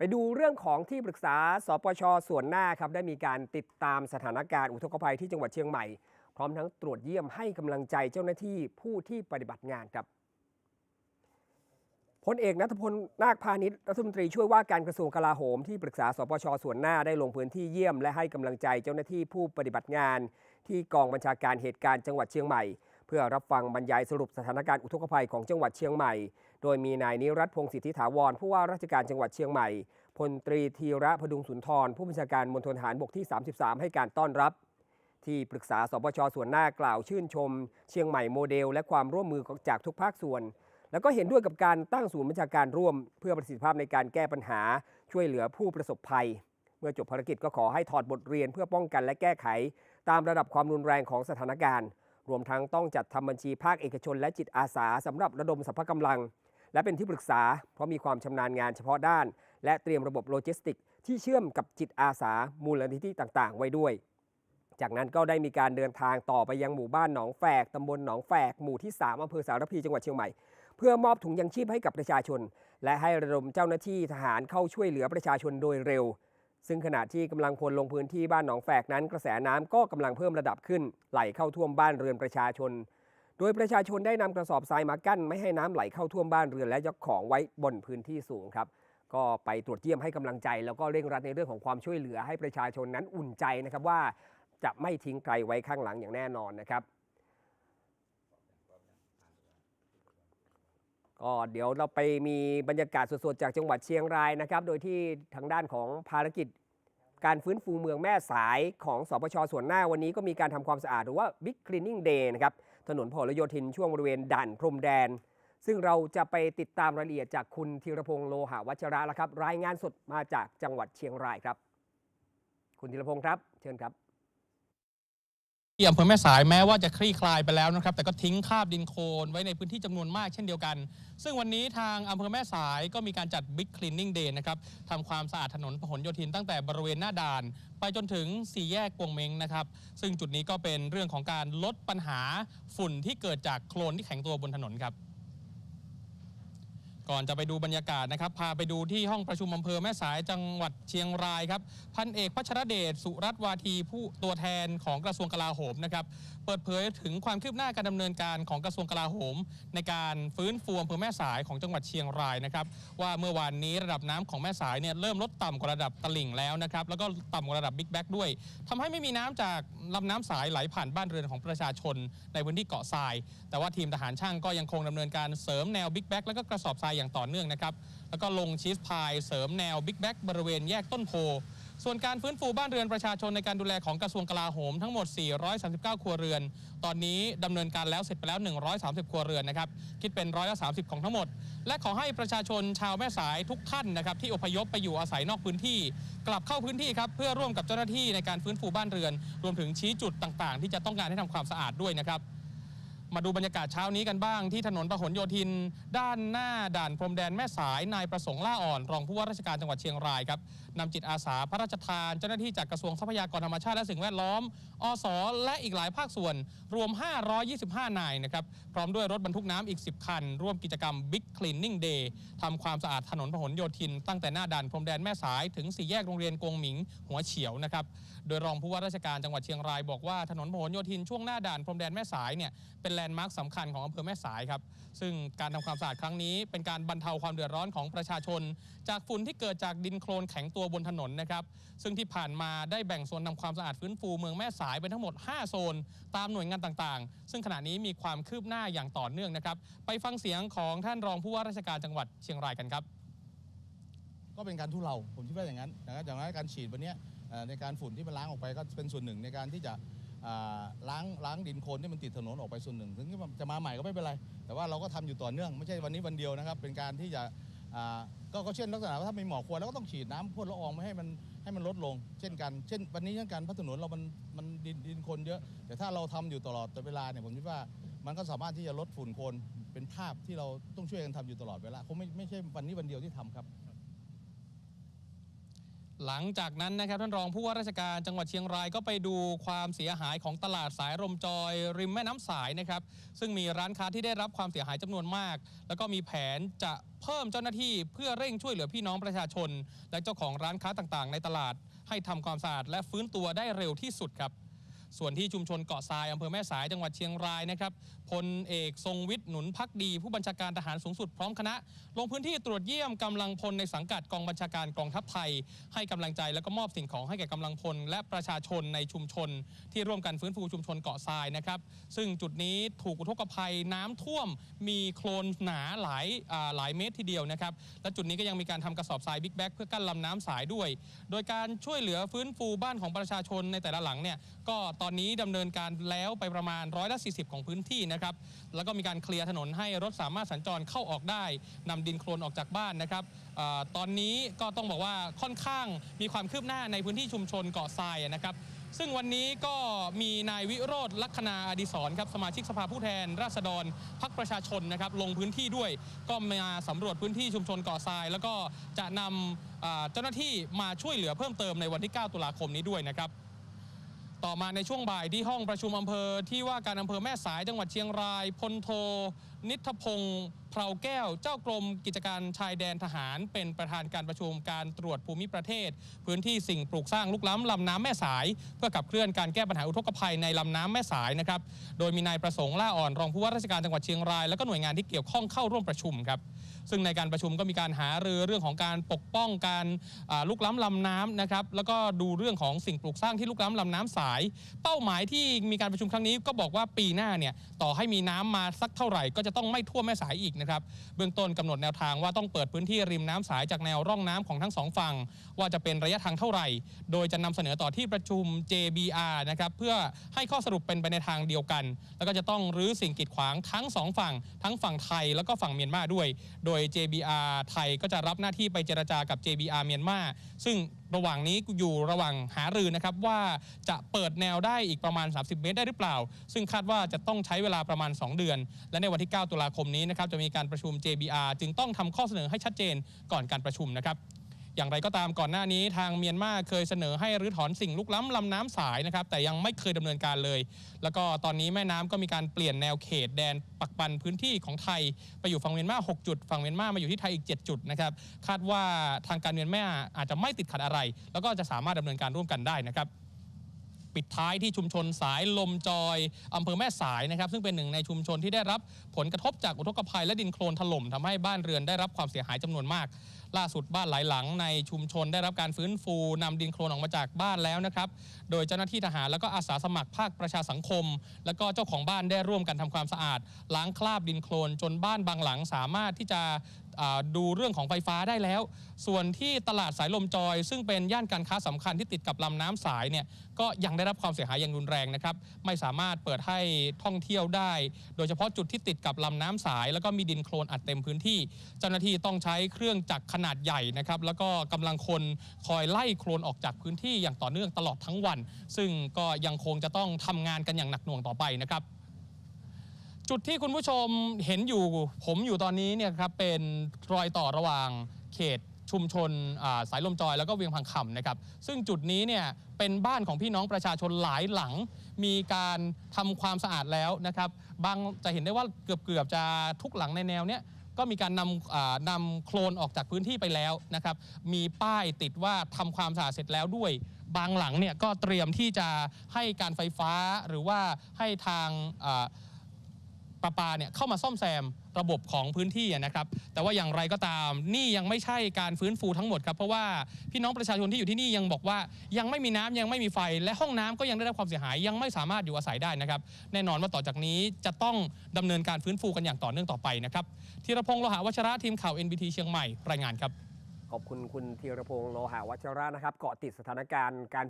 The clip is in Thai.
ไปดูเรื่องของที่ปรึกษาสปชส่วนหน้าครับได้มีการติดตามสถานการณ์อุทกภัยที่จังหวัดเชียงใหม่ พร้อมทั้งตรวจเยี่ยมให้กำลังใจเจ้าหน้าที่ผู้ที่ปฏิบัติงานครับพลเอกนัทพลนาคพาณิชย์รัฐมนตรีช่วยว่าการกระทรวงกลาโหมที่ปรึกษาสปชส่วนหน้าได้ลงพื้นที่เยี่ยม และให้กำลังใจเจ้าหน้าที่ผู้ปฏิบัติงาน ที่กองบัญชาการเหตุการณ์จังหวัดเชียงใหม่ เพื่อรับฟังบรรยายสรุปสถานการณ์อุทกภัยของจังหวัดเชียงใหม่ โดยมีนายนิรัตพงศิทธิถาวรผู้ว่าราชการจังหวัดเชียงใหม่พลตรีธีระพดุงสุนทร ผู้บัญชาการมณฑลทหารบกที่ 33 ให้การต้อนรับ ที่ปรึกษาสปชส่วนหน้ากล่าวชื่นชม เชียงใหม่โมเดล และความร่วมมือจากทุกภาคส่วน แล้วก็เห็นด้วยกับการตั้งศูนย์บัญชาการร่วม เพื่อประสิทธิภาพในการแก้ปัญหา ช่วยเหลือผู้ประสบภัย เมื่อจบภารกิจก็ขอให้ถอดบทเรียนเพื่อป้องกันและแก้ไข ตามระดับความรุนแรงของสถานการณ์ รวมทั้งต้องจัดทำบัญชีภาคเอกชนและจิตอาสาสำหรับระดมสรรพกำลัง และเป็นที่ปรึกษา เพราะมีความชำนาญงานเฉพาะด้าน และเตรียมระบบโลจิสติกส์ที่เชื่อมกับจิตอาสามูลนิธิต่างๆ ไว้ด้วย จากนั้นก็ได้มีการเดินทางต่อไปยังหมู่บ้านหนองแฝกตำบลหนองแฝกหมู่ที่ 3อำเภอสารพีจังหวัดเชียงใหม่เพื่อมอบถุงยังชีพให้กับประชาชน และให้ระดมเจ้าหน้าที่ทหารเข้าช่วยเหลือประชาชนโดยเร็ว ซึ่งขณะที่กำลังพลลงพื้นที่บ้านหนองแฝกนั้น กระแสน้ำก็กำลังเพิ่มระดับขึ้น ไหลเข้าท่วมบ้านเรือนประชาชน โดยประชาชนได้นำกระสอบทรายมากั้นไม่ให้น้ำไหลเข้าท่วมบ้านเรือนและยกของไว้บนพื้นที่สูงครับ ก็ไปตรวจเยี่ยมให้กำลังใจ แล้วก็เร่งรัดในเรื่องของความช่วยเหลือให้ประชาชนนั้นอุ่นใจนะครับว่าจะไม่ทิ้งใครไว้ข้างหลังอย่างแน่นอนนะครับ ก็เดี๋ยวเราไปมีบรรยากาศสดๆจากจังหวัดเชียงรายนะครับ โดยที่ทางด้านของภารกิจการฟื้นฟูเมืองแม่สายของสปชส่วนหน้าวันนี้ก็มีการทำความสะอาดหรือว่า Big Cleaning Day นะครับ ถนนพหลโยธินช่วงบริเวณด่านพรมแดน ซึ่งเราจะไปติดตามรายละเอียดจากคุณธีรพงษ์โลหะวัชระแล้วครับ รายงานสดมาจากจังหวัดเชียงรายครับ คุณธีรพงษ์ครับ เชิญครับ ที่อำเภอแม่สายแม้ว่าจะคลี่คลายไปแล้วนะครับ แต่ก็ทิ้งคราบดินโคลนไว้ในพื้นที่จำนวนมากเช่นเดียวกัน ซึ่งวันนี้ทางอำเภอแม่สายก็มีการจัดบิ๊กคลีนนิ่งเดย์นะครับทำความสะอาดถนนพหลโยธินตั้งแต่บริเวณหน้าด่าน ไปจนถึงสี่แยกกวงเมงนะครับ ซึ่งจุดนี้ก็เป็นเรื่องของการลดปัญหาฝุ่นที่เกิดจากโคลนที่แข็งตัวบนถนนครับ ก่อนจะไปดูบรรยากาศนะครับ พาไปดูที่ห้องประชุมอำเภอแม่สายจังหวัดเชียงรายครับ พันเอกพัชรเดชสุรัตวาทีผู้ตัวแทนของกระทรวงกลาโหมนะครับ เปิดเผยถึงความคืบหน้าการดำเนินการของกระทรวงกลาโหม ในการฟื้นฟูอำเภอแม่สายของจังหวัดเชียงรายนะครับ ว่าเมื่อวานนี้ระดับน้ำของแม่สายเนี่ยเริ่มลดต่ำกว่าระดับตลิ่งแล้วนะครับแล้วก็ต่ำกว่าระดับบิ๊กแบ็กด้วยทำให้ไม่มีน้ำจากลำน้ำสายไหลผ่านบ้านเรือนของประชาชนในพื้นที่เกาะทราย แต่ว่าทีมทหารช่างก็ยังคงดำเนินการเสริมแนวบิ๊กแบ็กแล้วก็กระสอบทรายอย่างต่อเนื่องนะครับแล้วก็ลงชีสพายเสริมแนวบิ๊กแบ็กบริเวณแยกต้นโพ ส่วนการฟื้นฟูบ้านเรือนประชาชนในการดูแลของกระทรวงกลาโหมทั้งหมด 439 ครัวเรือน ตอนนี้ดำเนินการแล้วเสร็จไปแล้ว 130 ครัวเรือนนะครับ คิดเป็นร้อยละ30 ของทั้งหมด และขอให้ประชาชนชาวแม่สายทุกท่านนะครับที่อพยพไปอยู่อาศัยนอกพื้นที่ กลับเข้าพื้นที่ครับเพื่อร่วมกับเจ้าหน้าที่ในการฟื้นฟูบ้านเรือน รวมถึงชี้จุดต่างๆ ที่จะต้องการให้ทำความสะอาดด้วยนะครับ มาดูบรรยากาศเช้านี้กันบ้างที่ถนนพหลโยธิน ด้านหน้าด่านพรมแดนแม่สายนายประสงค์ล่าอ่อน รองผู้ว่าราชการจังหวัดเชียงรายครับนำจิตอาสาพระราชทาน เจ้าหน้าที่จากกระทรวงทรัพยากรธรรมชาติและสิ่งแวดล้อม อสและอีกหลายภาคส่วน รวม 525 นายนะครับพร้อมด้วยรถบรรทุกน้ำอีก 10 คัน ร่วมกิจกรรม Big Cleaning Day ทำความสะอาดถนนพหลโยธิน ตั้งแต่หน้าด่านพรมแดนแม่สายถึงสี่แยกโรงเรียนกงหมิง หัวเฉียวนะครับโดยรองผู้ว่าราชการจังหวัดเชียงรายบอกว่าถนนพหลโยธินช่วงหน้าด่านพรมแดนแม่สายเนี่ยเป็นแลนด์มาร์คสำคัญของอำเภอแม่สายครับ ซึ่งการทำความสะอาดครั้งนี้ เป็นการบรรเทาความเดือดร้อนของประชาชน จากฝุ่นที่เกิดจากดินโคลนแข็งตัวบนถนนนะครับ ซึ่งที่ผ่านมาได้แบ่งโซนทำความสะอาดฟื้นฟูเมืองแม่สายเป็นทั้งหมด 5 โซน ตามหน่วยงานต่างๆ ซึ่งขณะนี้มีความคืบหน้าอย่างต่อเนื่องนะครับ ไปฟังเสียงของท่านรองผู้ว่าราชการจังหวัดเชียงรายกันครับ ก็เป็นการทุเลาผมคิดว่าอย่างนั้นนะครับอย่างนั้นการฉีดวันนี้ในการฝุ่นที่มันล้างออกไปก็เป็นส่วนหนึ่งในการที่จะ ล้างล้างดินโคลนที่มันติดถนนออกไปส่วนหนึ่ง ถึงจะมาใหม่ก็ไม่เป็นไร แต่ว่าเราก็ทำอยู่ต่อเนื่อง ไม่ใช่วันนี้วันเดียวนะครับ เป็นการที่จะก็เช่นลักษณะว่าถ้ามีหมอกควันเราก็ต้องฉีดน้ำพ่นละอองไม่ให้มันให้มันลดลง เช่นกันเช่น วันนี้เช่นกันพราะถนนเรามันมันดินดินโคลนเยอะ แต่ถ้าเราทำอยู่ตลอดเวลาเนี่ยผมคิดว่ามันก็สามารถที่จะลดฝุ่นโคลนเป็นภาพที่เราต้องช่วยกันทำอยู่ตลอดเวลาคงไม่ไม่ใช่วันนี้วันเดียวที่ทำครับ หลังจากนั้นนะครับท่านรองผู้ว่าราชการจังหวัดเชียงรายก็ไปดูความเสียหายของตลาดสายลมจอย ริมแม่น้ำสายนะครับ ซึ่งมีร้านค้าที่ได้รับความเสียหายจำนวนมาก แล้วก็มีแผนจะเพิ่มเจ้าหน้าที่เพื่อเร่งช่วยเหลือพี่น้องประชาชน และเจ้าของร้านค้าต่างๆ ในตลาด ให้ทำความสะอาดและฟื้นตัวได้เร็วที่สุดครับ ส่วนที่ชุมชนเกาะทรายอำเภอแม่สายจังหวัดเชียงรายนะครับพลเอกทรงวิทย์หนุนพักดี ผู้บัญชาการทหารสูงสุดพร้อมคณะ ลงพื้นที่ตรวจเยี่ยมกำลังพลในสังกัดกองบัญชาการกองทัพไทย ให้กำลังใจแล้วก็มอบสิ่งของให้แก่กำลังพล และประชาชนในชุมชน ที่ร่วมกันฟื้นฟูชุมชนเกาะทรายนะครับซึ่งจุดนี้ถูกอุทกภัยน้ำท่วม มีโคลนหนาหลายหลายเมตรทีเดียวนะครับและจุดนี้ก็ยังมีการทำกระสอบทรายบิ๊กแบ็กเพื่อกั้นลำน้ำสายด้วย โดยการช่วยเหลือฟื้นฟูบ้านของประชาชนในแต่ละหลังเนี่ยก็ตอนนี้ดำเนินการแล้วไปประมาณร้อยละ40 ของพื้นที่นะครับ แล้วก็มีการเคลียร์ถนนให้รถสามารถสัญจรเข้าออกได้นำดินโคลนออกจากบ้านนะครับอตอนนี้ก็ต้องบอกว่าค่อนข้างมีความคืบหน้าในพื้นที่ชุมชนเกาะทรายนะครับซึ่งวันนี้ก็มีนายวิโรธลัคนาอดิศรครับสมาชิกสภาผู้แทน ราษฎรพักประชาชนนะครับลงพื้นที่ด้วย ก็มาสำรวจพื้นที่ชุมชนเกาะทราย แล้วก็จะนำเจ้าหน้าที่มาช่วยเหลือเพิ่มเติมในวันที่ 9 ตุลาคมนี้ด้วยนะครับ ต่อมาในช่วงบ่ายที่ห้องประชุมอำเภอที่ว่าการอำเภอแม่สายจังหวัดเชียงรายพลโทนิทพงศ์เพราแก้ว เจ้ากรมกิจการชายแดนทหาร เป็นประธานการประชุมการตรวจภูมิประเทศ พื้นที่สิ่งปลูกสร้างลุกล้ำลำน้ำแม่สาย เพื่อขับเคลื่อนการแก้ปัญหาอุทกภัยในลำน้ำแม่สายนะครับโดยมีนายประสงค์ล่าอ่อนรองผู้ว่าราชการจังหวัดเชียงรายและก็หน่วยงานที่เกี่ยวข้องเข้าร่วมประชุมครับซึ่งในการประชุมก็มีการหารือเรื่องของการปกป้องการลุกล้ำลำน้ำนะครับแล้วก็ดูเรื่องของสิ่งปลูกสร้างที่ลุกล้ำลำน้ำสาย เป้าหมายที่มีการประชุมครั้งนี้ก็บอกว่าปีหน้าเนี่ยต่อให้มีน้ำมาสักเท่าไหร่ก็จะจะต้องไม่ท่วมแม่สายอีกนะครับ เบื้องต้นกำหนดแนวทางว่าต้องเปิดพื้นที่ริมน้ำสายจากแนวร่องน้ำของทั้งสองฝั่งว่าจะเป็นระยะทางเท่าไหร่ โดยจะนำเสนอต่อที่ประชุม JBR นะครับเพื่อให้ข้อสรุปเป็นไปในทางเดียวกัน แล้วก็จะต้องรื้อสิ่งกีดขวางทั้งสองฝั่ง ทั้งฝั่งไทยแล้วก็ฝั่งเมียนมาด้วย โดย JBR ไทยก็จะรับหน้าที่ไปเจรจากับ JBR เมียนมาซึ่ง ระหว่างนี้อยู่ระหว่างหารือนะครับว่าจะเปิดแนวได้อีกประมาณ 30 เมตรได้หรือเปล่า ซึ่งคาดว่าจะต้องใช้เวลาประมาณ 2 เดือน และในวันที่ 9 ตุลาคมนี้นะครับจะมีการประชุม JBR จึงต้องทำข้อเสนอให้ชัดเจนก่อนการประชุมนะครับ อย่างไรก็ตามก่อนหน้านี้ทางเมียนมาเคยเสนอให้รื้อถอนสิ่งลุกล้ำลำน้ำสายนะครับแต่ยังไม่เคยดำเนินการเลย แล้วก็ตอนนี้แม่น้ำก็มีการเปลี่ยนแนวเขตแดนปักปันพื้นที่ของไทย ไปอยู่ฝั่งเมียนมา 6 จุด ฝั่งเมียนมามาอยู่ที่ไทยอีก 7 จุดนะครับคาดว่าทางการเมียนมาอาจจะไม่ติดขัดอะไร แล้วก็จะสามารถดำเนินการร่วมกันได้นะครับปิดท้ายที่ชุมชนสายลมจอยอำเภอแม่สายนะครับซึ่งเป็นหนึ่งในชุมชนที่ได้รับผลกระทบจากอุทกภัยและดินโคลนถล่มทำให้บ้านเรือนได้รับความเสียหายจำนวนมากล่าสุดบ้านหลายหลังในชุมชนได้รับการฟื้นฟูนำดินโคลนออกมาจากบ้านแล้วนะครับ โดยเจ้าหน้าที่ทหารแล้วก็อาสาสมัครภาคประชาสังคม แล้วก็เจ้าของบ้านได้ร่วมกันทำความสะอาด ล้างคราบดินโคลนจนบ้านบางหลังสามารถที่จะดูเรื่องของไฟฟ้าได้แล้ว ส่วนที่ตลาดสายลมจอย ซึ่งเป็นย่านการค้าสำคัญที่ติดกับลำน้ำสายเนี่ยก็ยังได้รับความเสียหายอย่างรุนแรงนะครับ ไม่สามารถเปิดให้ท่องเที่ยวได้ โดยเฉพาะจุดที่ติดกับลำน้ำสาย แล้วก็มีดินโคลนอัดเต็มพื้นที่ เจ้าหน้าที่ต้องใช้เครื่องจักรขนาดใหญ่นะครับแล้วก็กำลังคนคอยไล่โคลนออกจากพื้นที่อย่างต่อเนื่องตลอดทั้งวัน ซึ่งก็ยังคงจะต้องทำงานกันอย่างหนักหน่วงต่อไปนะครับจุดที่คุณผู้ชมเห็นอยู่ผมอยู่ตอนนี้เนี่ยครับเป็นรอยต่อระหว่างเขตชุมชนาสายลมจอยแล้วก็เวียงพังคำนะครับ ซึ่งจุดนี้เนี่ยเป็นบ้านของพี่น้องประชาชนหลายหลัง มีการทำความสะอาดแล้วนะครับ บางจะเห็นได้ว่าเกือบๆจะทุกหลังในแนวเนี้ย ก็มีการนำนำโคลนออกจากพื้นที่ไปแล้วนะครับ มีป้ายติดว่าทำความสะอาดเสร็จแล้วด้วย บางหลังเนี่ยก็เตรียมที่จะให้การไฟฟ้าหรือว่าให้ทางอ ประปาเนี่ยเข้ามาซ่อมแซมระบบของพื้นที่นะครับ แต่ว่าอย่างไรก็ตามนี่ยังไม่ใช่การฟื้นฟูทั้งหมดครับ เพราะว่าพี่น้องประชาชนที่อยู่ที่นี่ยังบอกว่า ยังไม่มีน้ำยังไม่มีไฟ และห้องน้ำก็ยังได้รับความเสียหาย ยังไม่สามารถอยู่อาศัยได้นะครับ แน่นอนว่าต่อจากนี้จะต้องดำเนินการฟื้นฟูกันอย่างต่อเนื่องต่อไปนะครับธีรพงศ์โลหะวัชระทีมข่าว NBT เชียงใหม่รายงานครับขอบคุณคุณธีรพงศ์โลหะวัชระนะครับเกาะติดสถานการณ์การ